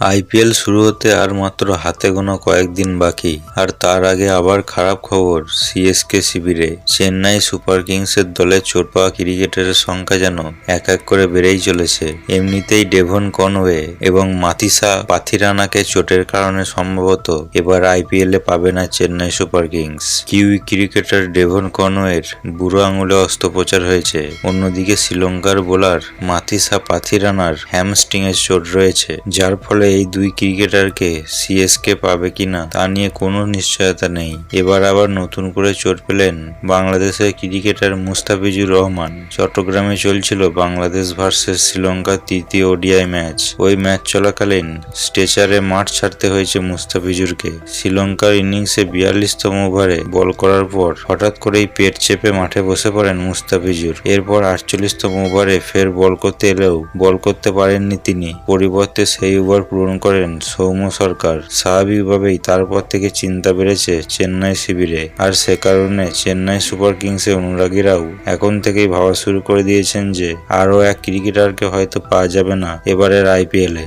IPL শুরু হতে আর মাত্র হাতে গোনা কয়েকদিন বাকি, আর তার আগে আবার খারাপ খবর সিএসকে শিবিরে। চেন্নাই সুপার কিংসের দলে চোট পাওয়া ক্রিকেটারের সংখ্যা যেন এক এক করে বেড়েই চলেছে। এমনিতেই ডেভন কনওয়ে এবং মাতিসা পাথিরানাকে চোটের কারণে সম্ভবত এবার আইপিএল পাবে না Chennai Super Kings. Kiwi cricketer Devon কনওয়ের বুড়ো আঙুলে অস্ত্রোপচার হয়েছে। অন্যদিকে শ্রীলঙ্কার বোলার মাতিসা পাথিরানার হ্যামস্ট্রিং এর চোট রয়েছে, যার ফলে এই দুই ক্রিকেটারকে সিএসকে পাবে কিনা তা নিয়ে কোনো নিশ্চয়তা নেই। এবার আবার নতুন করে চোট পেলেন বাংলাদেশের ক্রিকেটার মুস্তাফিজুর রহমান। চট্টগ্রামে চলছিল বাংলাদেশ ভার্সেস শ্রীলঙ্কার তৃতীয় ওডিআই ম্যাচ। ওই ম্যাচ চলাকালীন স্ট্রেচারে মাঠ ছাড়তে হয়েছে মুস্তাফিজুরকে। শ্রীলঙ্কার ইনিংসে বিয়াল্লিশতম ওভারে বল করার পর হঠাৎ করেই পেট চেপে মাঠে বসে পড়েন মুস্তাফিজুর। এরপর আটচল্লিশতম ওভারে ফের বল করতে এলেও বল করতে পারেননি তিনি। পরিবর্তে সেই ওভার পূরণ করেন সৌম্য সরকার। স্বাভাবিকভাবেই তারপর থেকে চিন্তা বেড়েছে চেন্নাই শিবিরে। আর সে কারণে চেন্নাই সুপার কিংসে অনুরাগীরাও এখন থেকেই ভাবা শুরু করে দিয়েছেন যে, আরও এক ক্রিকেটারকে হয়তো পাওয়া যাবে না এবারের আইপিএলে।